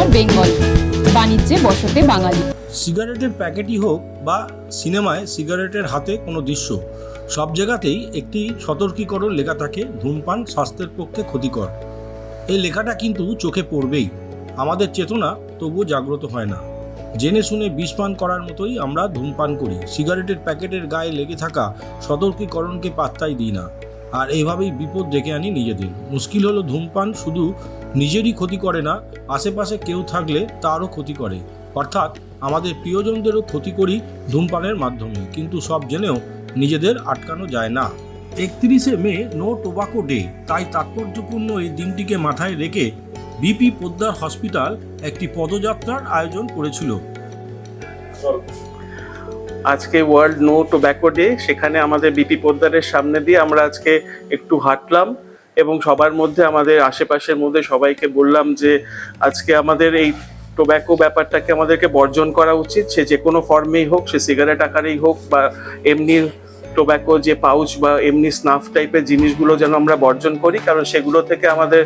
কিন্নর বেঙ্গল, বাণিজ্যে বসতে বাঙালি। সিগারেটের প্যাকেটই হোক বা সিনেমায় সিগারেটের হাতে কোনো দৃশ্য, সব জায়গাতেই একটি সতর্কীকরণ লেখা থাকে, ধূমপান স্বাস্থ্যের পক্ষে ক্ষতিকর। এই লেখাটা কিন্তু চোখে পড়বেই, আমাদের চেতনা তবুও জাগ্রত হয় না। জেনে শুনে বিষ পান করার মতোই আমরা ধূমপান করি, সিগারেটের প্যাকেটের গায়ে লেগে থাকা সতর্কীকরণকে পাত্তাই দিই না। আর এইভাবেই বিপদ ডেকে আনি নিজেদের। মুশকিল হলো ধূমপান, শুধু নিজেরই ক্ষতি করে না, আশেপাশে কেউ থাকলে তারও ক্ষতি করে। অর্থাৎ আমাদের প্রিয়জনদেরও ক্ষতি করি ধূমপানের মাধ্যমে, কিন্তু সব জেনেও নিজেদের আটকানো যায় না। একত্রিশে মে, নো টোবাকো ডে, তাই তাৎপর্যপূর্ণ এই দিনটিকে মাথায় রেখে বিপি পোদ্দার হসপিটাল একটি পদযাত্রার আয়োজন করেছিল। আজকে ওয়ার্ল্ড নো টোব্যাকো ডে, সেখানে আমাদের বিপি পোদ্দারের সামনে দিয়ে আমরা আজকে একটু হাঁটলাম এবং সবার মধ্যে আমাদের আশেপাশের মধ্যে সবাইকে বললাম যে আজকে আমাদের এই টোব্যাকো ব্যাপারটাকে আমাদেরকে বর্জন করা উচিত। সে যে কোনো ফর্মেই হোক, সে সিগারেট আকারেই হোক বা এমনি টোব্যাকো যে পাউচ বা এমনি স্নাফ টাইপের জিনিসগুলো যেন আমরা বর্জন করি, কারণ সেগুলো থেকে আমাদের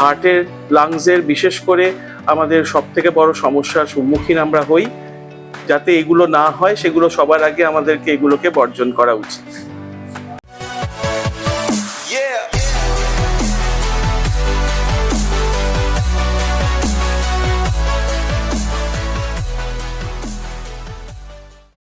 হার্টের লাংসের বিশেষ করে আমাদের সব থেকে বড় সমস্যার সম্মুখীন আমরা হই। যাতে এগুলো না হয় সেগুলো সবার আগে আমাদেরকে এগুলোকে বর্জন করা উচিত।